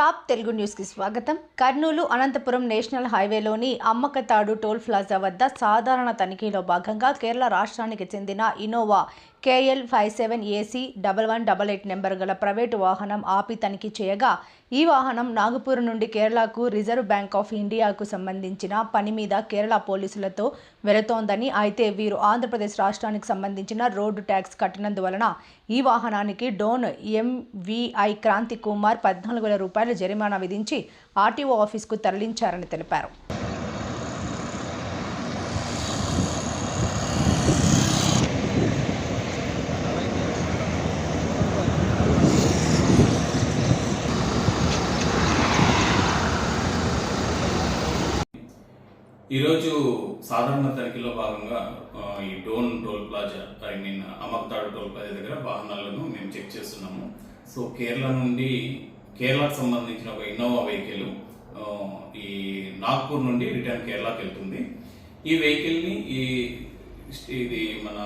Top Telugu న్యూస్కి స్వాగతం. Kurnool Anantapuram national హైవేలోని అమ్మకతాడు టోల్ ప్లాజా వద్ద సాధారణ తనిఖీలో భాగంగా కేరళ రాష్ట్రానికి చెందిన Innova KL five seven AC double one double eight number గల ప్రైవేటు వాహనం ఆపి తనిఖీ చేయగా ఈ వాహనం నాగపూర్ నుండి కేరళకు రిజర్వ్ బ్యాంక్ ఆఫ్ ఇండియాకు సంబంధించిన పని మీద కేరళ పోలీసులతో వెళుతోందని అయితే వీరు ఆంధ్రప్రదేశ్ రాష్ట్రానికి సంబంధించిన రోడ్డు ట్యాక్స్ కట్టినందువలన ఈ వాహనానికి డోన్ ఎంవిఐ క్రాంతి కుమార్ పద్నాలుగు వేల రూపాయల జరిమానా విధించి ఆర్టీఓ ఆఫీస్కు తరలించారని తెలిపారు. ఈరోజు సాధారణ తనిఖీలో భాగంగా ఈ Dhone toll plaza I mean Amakathadu toll plaza దగ్గర వాహనాలను మేము చెక్ చేస్తున్నాము. సో కేరళ నుండి కేరళకు సంబంధించిన ఒక ఇన్నోవా వెహికల్ ఈ నాగ్పూర్ నుండి రిటర్న్ కేరళకి వెళ్తుంది. ఈ వెహికల్ని ఈ ఇది మన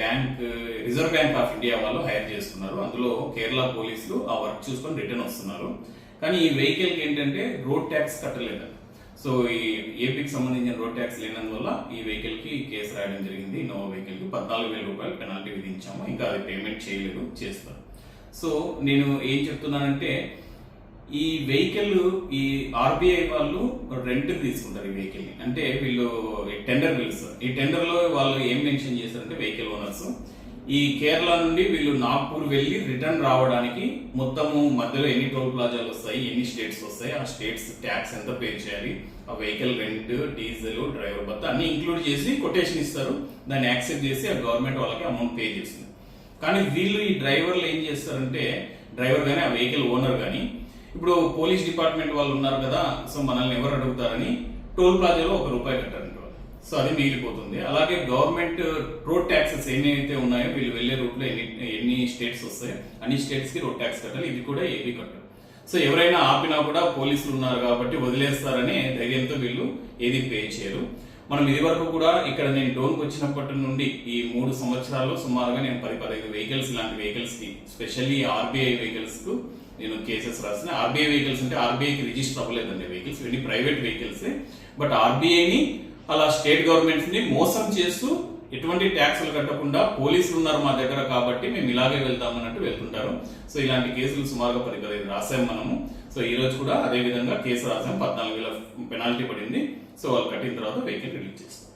bank reserve bank of India వాళ్ళు హైర్ చేస్తున్నారు. అందులో కేరళ పోలీసులు ఆ వర్క్ చూసుకొని రిటర్న్ వస్తున్నారు. కానీ ఈ వెహికల్కి ఏంటంటే రోడ్ ట్యాక్స్ కట్టలేదు సో ఈ ఏపీకి సంబంధించిన రోడ్ ట్యాక్స్ లేనందువల్ల ఈ వెహికల్కి కేసు రాయడం జరిగింది. ఇన్నోవా వెహికల్కి పద్నాలుగు వేల రూపాయలు పెనాల్టీ విధించాము. ఇంకా అది పేమెంట్ చేయలేదు చేస్తారు. సో నేను ఏం చెప్తున్నానంటే ఈ వెహికల్ ఈ ఆర్బీఐ వాళ్ళు రెంట్ తీసుకుంటారు ఈ వెహికల్ని. అంటే వీళ్ళు టెండర్ పిలుస్తారు ఈ టెండర్లో వాళ్ళు ఏం మెన్షన్ చేశారంటే వెహికల్ ఓనర్స్ ఈ కేరళ నుండి వీళ్ళు నాగ్పూర్ వెళ్ళి రిటర్న్ రావడానికి మొత్తము మధ్యలో ఎన్ని టోల్ ప్లాజాలు వస్తాయి ఎన్ని స్టేట్స్ వస్తాయి ఆ స్టేట్స్ ట్యాక్స్ ఎంత పే చేయాలి ఆ vehicle rent diesel driver batta అన్ని ఇంక్లూడ్ చేసి కొటేషన్ ఇస్తారు. దాన్ని యాక్సెప్ట్ చేసి ఆ గవర్నమెంట్ వాళ్ళకి అమౌంట్ పే చేస్తుంది. కానీ వీళ్ళు ఈ డ్రైవర్లు ఏం చేస్తారంటే డ్రైవర్ కానీ ఆ వెహికల్ ఓనర్ కానీ ఇప్పుడు పోలీస్ డిపార్ట్మెంట్ వాళ్ళు ఉన్నారు కదా సో మనల్ని ఎవరు అడుగుతారని టోల్ ప్లాజాలో ఒక రూపాయి కట్టారంట. సో అది మిగిలిపోతుంది. అలాగే గవర్నమెంట్ రోడ్ ట్యాక్సెస్ ఏమైతే ఉన్నాయో వీళ్ళు వెళ్ళే రూట్లో ఎన్ని ఎన్ని స్టేట్స్ వస్తాయో అన్ని స్టేట్స్కి రోడ్ ట్యాక్స్ కట్టాలి. ఇది కూడా ఏపీ కట్టాలి సో ఎవరైనా ఆపినా కూడా పోలీసులు ఉన్నారు కాబట్టి వదిలేస్తారనే ధైర్యంతో వీళ్ళు ఏది పే చేయరు. మనం ఇది వరకు కూడా ఇక్కడ నేను డోన్కి వచ్చినప్పటి నుండి ఈ మూడు సంవత్సరాల్లో సుమారుగా నేను పది పదహైదు వెహికల్స్ ఇలాంటి వెహికల్స్కి స్పెషల్లీ ఆర్బీఐ వెహికల్స్కు నేను కేసెస్ రాసిన ఆర్బీఐ వెహికల్స్ అంటే ఆర్బీఐకి రిజిస్టర్ అవ్వలేదండి వెహికల్స్. ఇవన్నీ ప్రైవేట్ వెహికల్సే. బట్ ఆర్బీఐని అలా స్టేట్ గవర్నమెంట్స్ని మోసం చేస్తూ ఎటువంటి ట్యాక్సులు కట్టకుండా పోలీసులు ఉన్నారు మా దగ్గర కాబట్టి మేము ఇలాగే వెళ్తాం అన్నట్టు వెళ్తుంటారు. సో ఇలాంటి కేసులు సుమారుగా పది పదిహేను రాసాం మనము. సో ఈ రోజు కూడా అదే విధంగా కేసు రాసాం పద్నాలుగు వేల పెనాల్టీ పడింది. సో వాళ్ళు కట్టిన తర్వాత వెహికల్ రిలీజ్ చేస్తాం